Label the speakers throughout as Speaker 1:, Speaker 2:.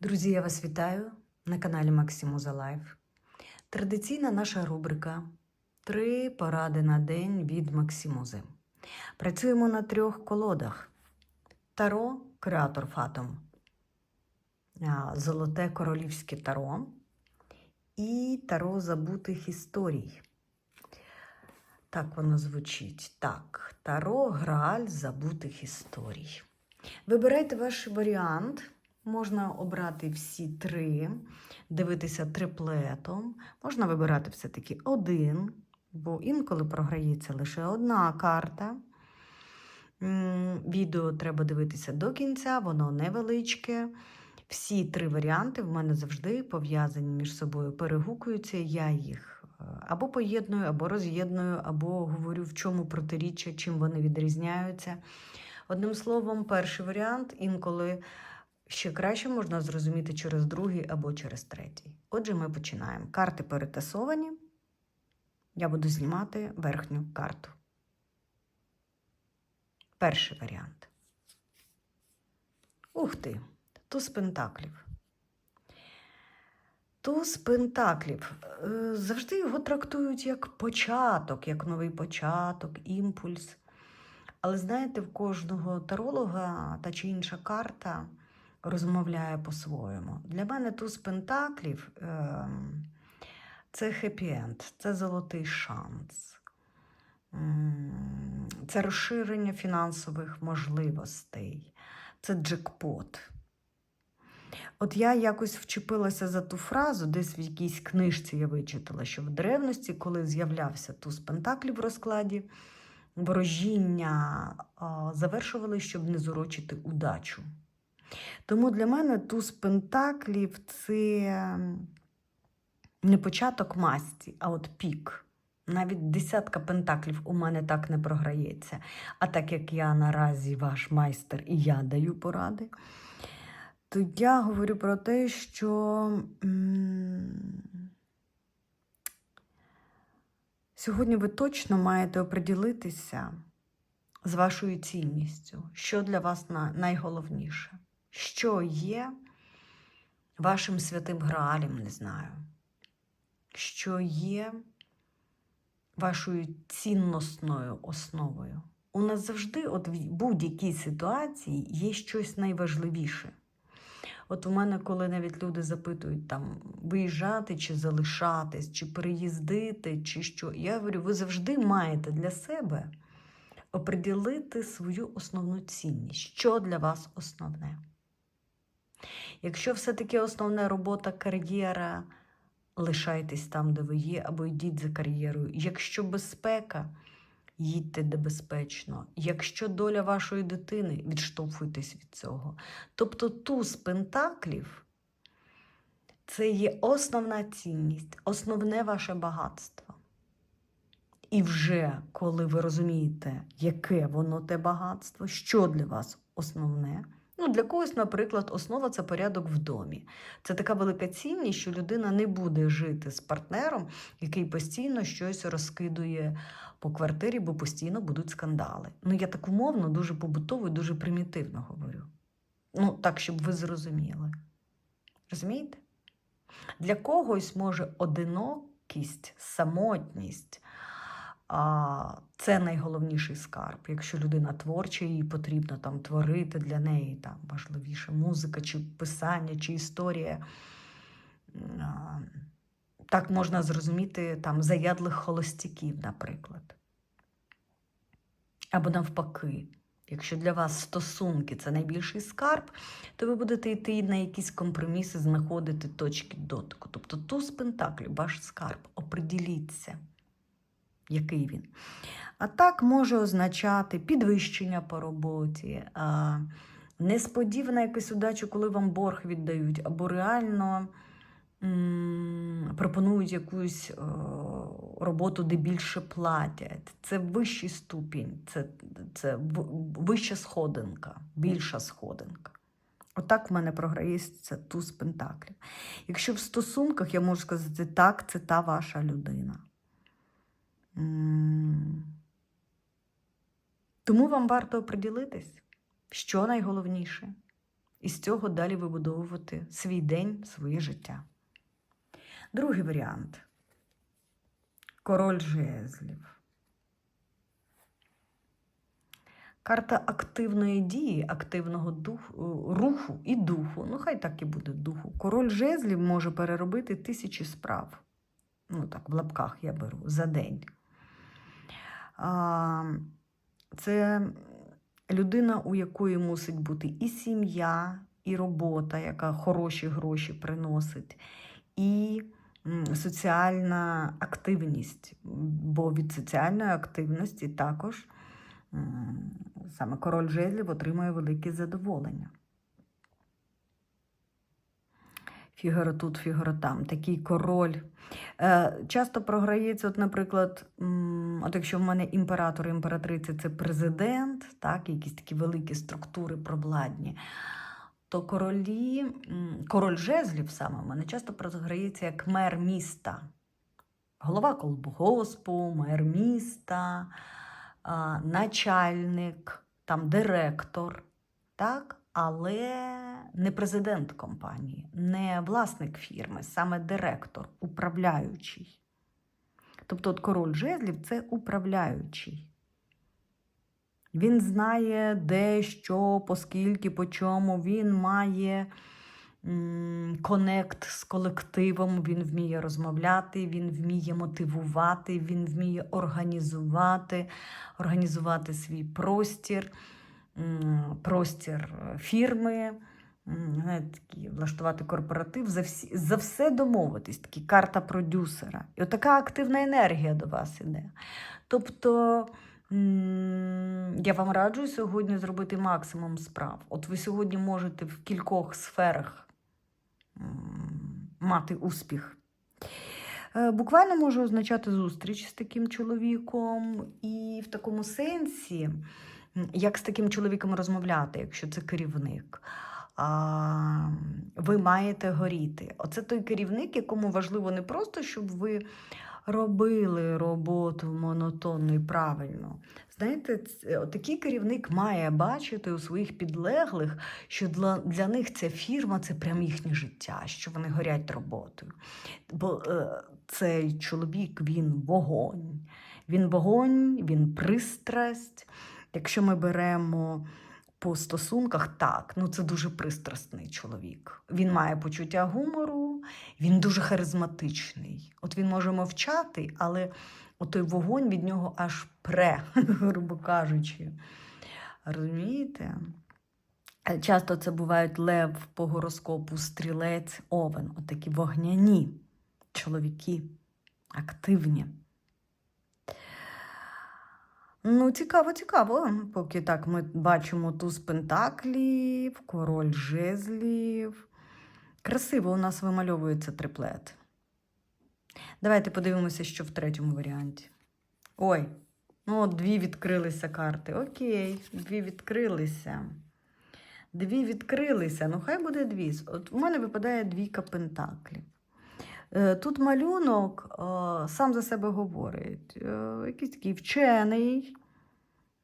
Speaker 1: Друзі, я вас вітаю на каналі Максимуза Лайф. Традиційна наша рубрика Три поради на день від Максимузи. Працюємо на трьох колодах: Таро, креатор Фатом, Золоте королівське таро і Таро забутих історій. Так воно звучить. Так, Таро Грааль забутих історій. Вибирайте ваш варіант. Можна обрати всі три, дивитися триплетом. Можна вибирати все-таки один, бо інколи програється лише одна карта. Відео треба дивитися до кінця, воно невеличке. Всі три варіанти в мене завжди пов'язані між собою, перегукуються. Я їх е, або поєдную, або роз'єдную, або говорю, в чому протиріччя, чим вони відрізняються. Одним словом, перший варіант інколи ще краще можна зрозуміти через другий або через третій. Отже, ми починаємо. Карти перетасовані. Я буду знімати верхню карту. Перший варіант. Ух ти! Туз пентаклів. Туз пентаклів. Е, Завжди його трактують як початок, як новий початок, імпульс. Але знаєте, в кожного таролога та чи інша карта розмовляє по-своєму. Для мене туз пентаклів ем, це хеппі-енд, це золотий шанс, це розширення фінансових можливостей, це джекпот. От я якось вчепилася за ту фразу, десь в якійсь книжці я вичитала, що в древності, коли з'являвся туз пентаклів в розкладі, ворожіння завершували, щоб не зурочити удачу. Тому для мене туз пентаклів це не початок масті, а от пік. Навіть десятка пентаклів у мене так не програється. А так як я наразі ваш майстер і я даю поради, то я говорю про те, що сьогодні ви точно маєте оприділитися з вашою цінністю, що для вас найголовніше, що є вашим святим граалем, не знаю, що є вашою цінносною основою. У нас завжди, от в будь-якій ситуації, є щось найважливіше. От у мене, коли навіть люди запитують там виїжджати чи залишатись, чи переїздити, чи що, я говорю, ви завжди маєте для себе оприділити свою основну цінність, що для вас основне. Якщо все-таки основна робота, кар'єра, лишайтесь там, де ви є, або йдіть за кар'єрою. Якщо безпека, їдьте де безпечно. Якщо доля вашої дитини, відштовхуйтесь від цього. Тобто туз пентаклів це є основна цінність, основне ваше багатство. І вже коли ви розумієте, яке воно те багатство, що для вас основне. Ну, для когось, наприклад, основа це порядок в домі. Це така велика цінність, що людина не буде жити з партнером, який постійно щось розкидує по квартирі, бо постійно будуть скандали. Ну, я так умовно, дуже побутово і дуже примітивно говорю. Ну, так, щоб ви зрозуміли. Розумієте? Для когось може одинокість, самотність. А це найголовніший скарб. Якщо людина творча, їй потрібно там творити для неї там важливіше музика, чи писання, чи історія. Так можна зрозуміти там заядлих холостяків, наприклад. Або навпаки, якщо для вас стосунки це найбільший скарб, то ви будете йти на якісь компроміси, знаходити точки дотику. Тобто туз пентаклів, ваш скарб, оприділіться який він. А так може означати підвищення по роботі, несподівана якась удача, коли вам борг віддають, або реально пропонують якусь роботу, де більше платять. Це вищий ступінь, це, це вища сходинка, більша сходинка. Отак в мене програється туз пентаклів. Якщо в стосунках я можу сказати, так, це та ваша людина. Тому вам варто оприділитись, що найголовніше, І з цього далі вибудовувати свій день, своє життя. Другий варіант король жезлів. Карта активної дії, активного духу, руху і духу. Ну, хай так і буде духу. Король жезлів може переробити тисячі справ. Ну, так, в лапках я беру за день. Це людина, у якої мусить бути і сім'я, і робота, яка хороші гроші приносить, і соціальна активність. Бо від соціальної активності також саме король жезлів отримує велике задоволення. Фігаро тут, фігаро там, такий король. Е, часто програється, от, наприклад, от якщо в мене імператор, імператриця це президент, так, якісь такі великі структури провладні, то королі, король жезлів саме в мене часто програється як мер міста. Голова колбгоспу, мер міста, начальник, там директор, так? але не президент компанії, не власник фірми, саме директор, управляючий. Тобто от король жезлів це управляючий. Він знає, де, що, по скільки, по чому. Він має конект з колективом, він вміє розмовляти, він вміє мотивувати, він вміє організувати, організувати свій простір, простір е, фірми. Знаєте, такі, влаштувати корпоратив, за, всі, за все домовитись, такі карта продюсера. І отака активна енергія до вас іде. Тобто я вам раджу сьогодні зробити максимум справ. От ви сьогодні можете в кількох сферах мати успіх. Е, Буквально може означати зустріч з таким чоловіком, і в такому сенсі, як з таким чоловіком розмовляти, якщо це керівник. Ви маєте горіти. Оце той керівник, якому важливо не просто, щоб ви робили роботу монотонно і правильно. Знаєте, такий керівник має бачити у своїх підлеглих, що для, для них ця фірма це прям їхнє життя, що вони горять роботою. Бо е, цей чоловік він вогонь. Він вогонь, він пристрасть. Якщо ми беремо по стосунках, так, ну це дуже пристрасний чоловік. Він має почуття гумору, він дуже харизматичний. От він може мовчати, але отой вогонь від нього аж пре, грубо кажучи. Розумієте? Е, Часто це бувають лев по гороскопу, стрілець, овен. Отакі вогняні чоловіки, активні. Ну, цікаво, цікаво. Поки так ми бачимо туз пентаклів, король жезлів. Красиво у нас вимальовується триплет. Давайте подивимося, що в третьому варіанті. Ой, ну от дві відкрилися карти. Окей, дві відкрилися. Дві відкрилися. Ну, хай буде дві. От у мене випадає двійка пентаклів. Е, Тут малюнок е, сам за себе говорить. Е, Якийсь такий вчений,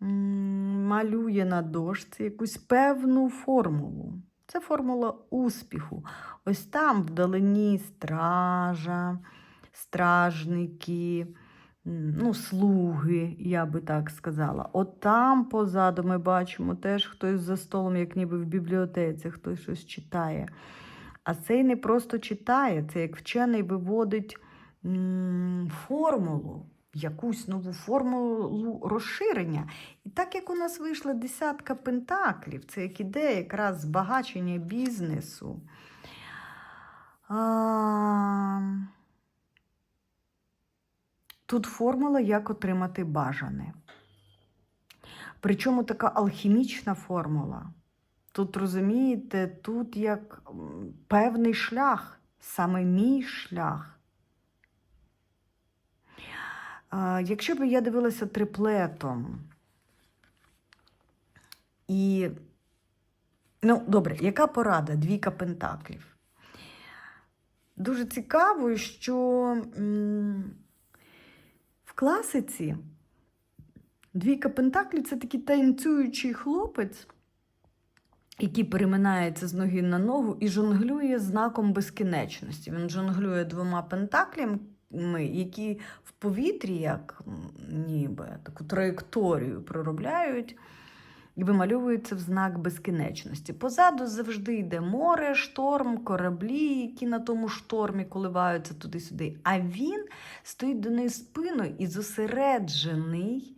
Speaker 1: малює на дошці якусь певну формулу. Це формула успіху. Ось там вдалині стража, стражники, ну, слуги, я би так сказала. От там позаду ми бачимо теж хтось за столом, як ніби в бібліотеці, хтось щось читає. А цей не просто читає, це як вчений виводить формулу, якусь нову формулу розширення. І так як у нас вийшла десятка пентаклів, це як ідея якраз збагачення бізнесу. А... Тут формула, як отримати бажане. Причому така алхімічна формула. Тут розумієте, тут як певний шлях, саме мій шлях. Якщо б я дивилася триплетом, і, ну, добре, яка порада? Двійка пентаклів. Дуже цікаво, що в класиці двійка пентаклів це такий танцюючий хлопець який переминається з ноги на ногу і жонглює знаком безкінечності. Він жонглює двома пентаклями, які в повітрі, як ніби таку траєкторію проробляють. І вимальовується в знак безкінечності. Позаду завжди йде море, шторм, кораблі, які на тому штормі коливаються туди-сюди. А він стоїть до неї спиною і зосереджений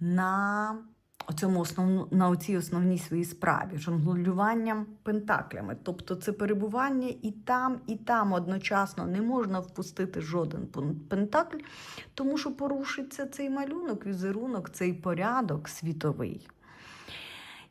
Speaker 1: на оцьому основну, на оцій основній своїй справі, жонглюванням пентаклями. Тобто це перебування і там, і там одночасно не можна впустити жоден пентакль, тому що порушиться цей малюнок, візерунок, цей порядок світовий.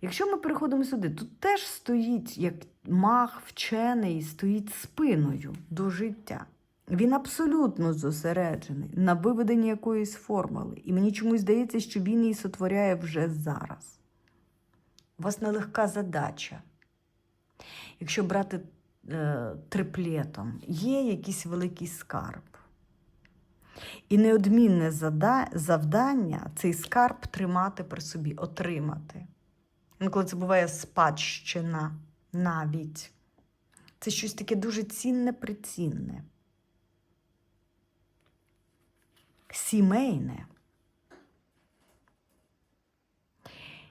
Speaker 1: Якщо ми переходимо сюди, тут теж стоїть як мах вчений, стоїть спиною до життя. Він абсолютно зосереджений на виведенні якоїсь формули. І мені чомусь здається, що він її сотворяє вже зараз. У вас нелегка задача. Якщо брати е, триплетом, є якийсь великий скарб. І неодмінне завдання цей скарб тримати при собі, отримати. Інколи це буває спадщина навіть. Це щось таке дуже цінне, прицінне. Сімейне.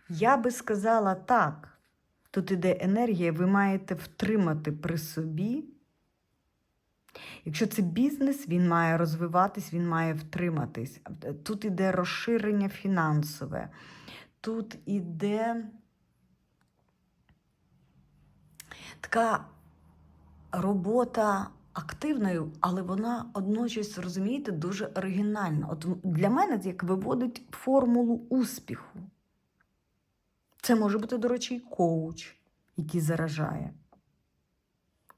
Speaker 1: Я би сказала так. Тут іде енергія, ви маєте втримати при собі. Якщо це бізнес, він має розвиватись, він має втриматись. Тут іде розширення фінансове. Тут іде така робота активною, але вона одночас, розумієте, дуже оригінальна. От для мене це як виводить формулу успіху. Це може бути, до речі, коуч, який заражає.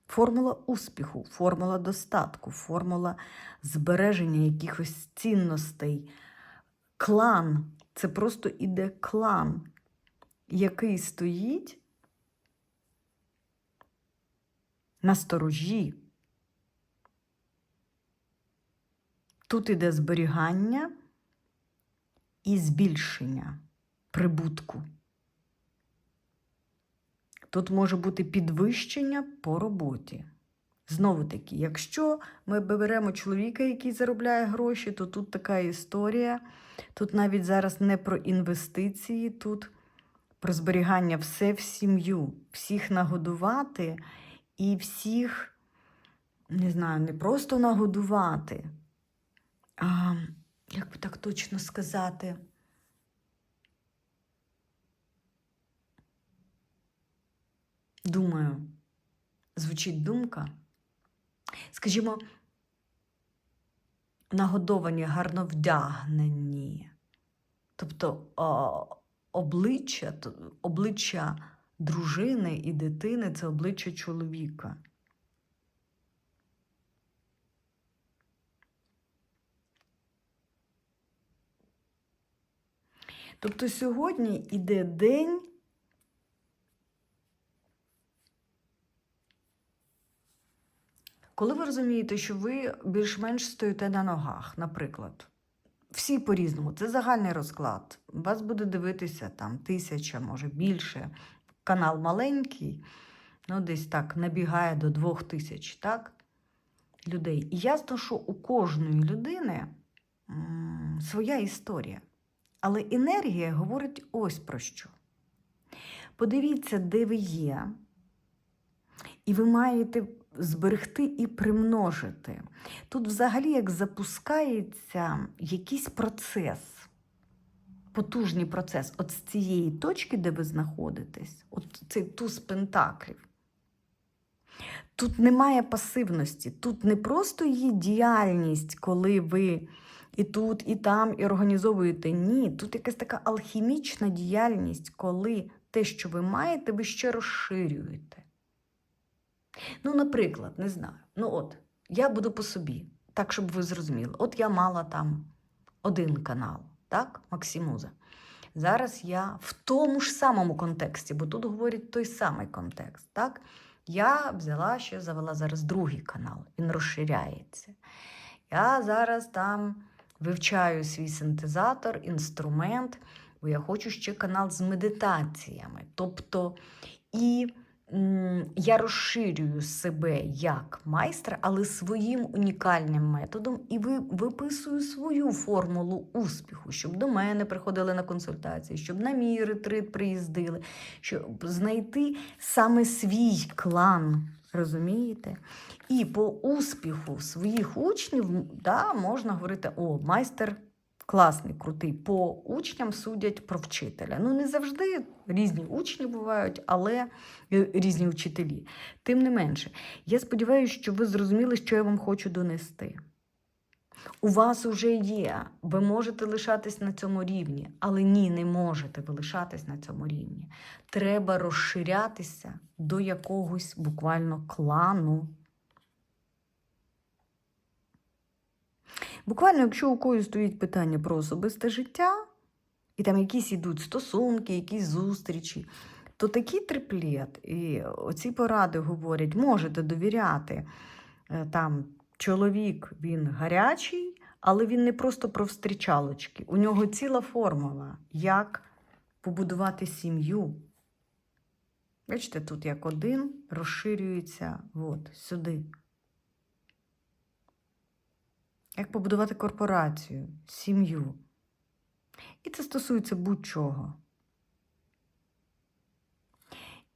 Speaker 1: Формула успіху, формула достатку, формула збереження якихось цінностей. Клан це просто іде клан, який стоїть на сторожі. Тут іде зберігання і збільшення прибутку. Тут може бути підвищення по роботі. Знову таки, якщо ми беремо чоловіка, який заробляє гроші, то тут така історія. Тут навіть зараз не про інвестиції, тут про зберігання все в сім'ю, всіх нагодувати і всіх, не знаю, не просто нагодувати, а як би так точно сказати. Думаю, звучить думка. Скажімо, нагодовані, гарно вдягнені. Тобто о, обличчя, обличчя дружини і дитини це обличчя чоловіка. Тобто сьогодні іде день. Коли ви розумієте, що ви більш-менш стоїте на ногах, наприклад, всі по-різному, це загальний розклад. Вас буде дивитися там тисяча, може більше. Канал маленький, ну десь так набігає до двох тисяч, так? Людей. І ясно, що у кожної людини своя історія. Але енергія говорить ось про що. Подивіться, де ви є, і ви маєте зберегти і примножити. Тут взагалі як запускається якийсь процес, потужний процес от з цієї точки, де ви знаходитесь, от цей туз пентаклів. Тут немає пасивності, тут не просто є діяльність, коли ви і тут, і там, і організовуєте. Ні, тут якась така алхімічна діяльність, коли те, що ви маєте, ви ще розширюєте. Ну, наприклад, не знаю. Ну от, я буду по собі, так, щоб ви зрозуміли. От я мала там один канал, так, Максимуза. Зараз я в тому ж самому контексті, бо тут говорять той самий контекст, так? Я взяла ще завела зараз другий канал, він розширяється. Я зараз там вивчаю свій синтезатор, інструмент, бо я хочу ще канал з медитаціями. Тобто І м, я розширюю себе як майстер, але своїм унікальним методом, і ви виписую свою формулу успіху, щоб до мене приходили на консультації, щоб на мій ретрит приїздили, щоб знайти саме свій клан. Розумієте? І по успіху своїх учнів да, можна говорити: о, майстер класний, крутий. По учням судять про вчителя. Ну, не завжди різні учні бувають, але е, різні вчителі. Тим не менше, я сподіваюся, що ви зрозуміли, що я вам хочу донести. У вас уже є, ви можете лишатись на цьому рівні, але ні, не можете ви лишатись на цьому рівні. Треба розширятися до якогось буквально клану. Буквально, якщо у когось стоїть питання про особисте життя, і там якісь ідуть стосунки, якісь зустрічі, то такий триплет і оці поради говорять, можете довіряти. Е, Там чоловік він гарячий, але він не просто про встрічалочки. У нього ціла формула, як побудувати сім'ю. Бачите, тут як один розширюється от, сюди. Як побудувати корпорацію, сім'ю. І це стосується будь-чого.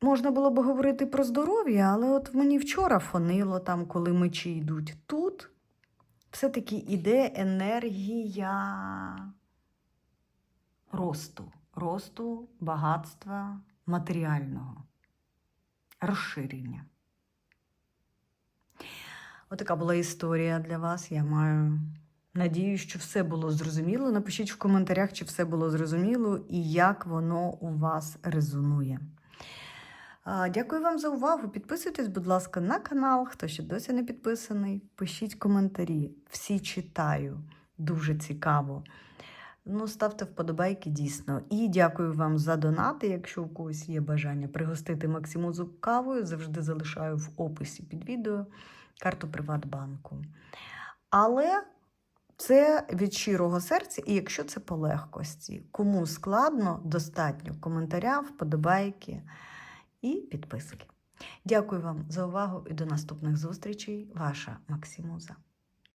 Speaker 1: Можна було б говорити про здоров'я, але от мені вчора фонило там, коли мечі йдуть. Тут все-таки іде енергія росту, росту, багатства матеріального, розширення. Отака була історія для вас. Я маю надію, що все було зрозуміло. Напишіть в коментарях, чи все було зрозуміло і як воно у вас резонує. Дякую вам за увагу. Підписуйтесь, будь ласка, на канал. Хто ще досі не підписаний, пишіть коментарі. Всі читаю. Дуже цікаво. Ну, ставте вподобайки дійсно. І дякую вам за донати. Якщо у когось є бажання пригостити Максимузу кавою, завжди залишаю в описі під відео карту Приватбанку. Але це від щирого серця, і якщо це по легкості, кому складно, достатньо коментаря, вподобайки і підписки. Дякую вам за увагу і до наступних зустрічей. Ваша Максимуза.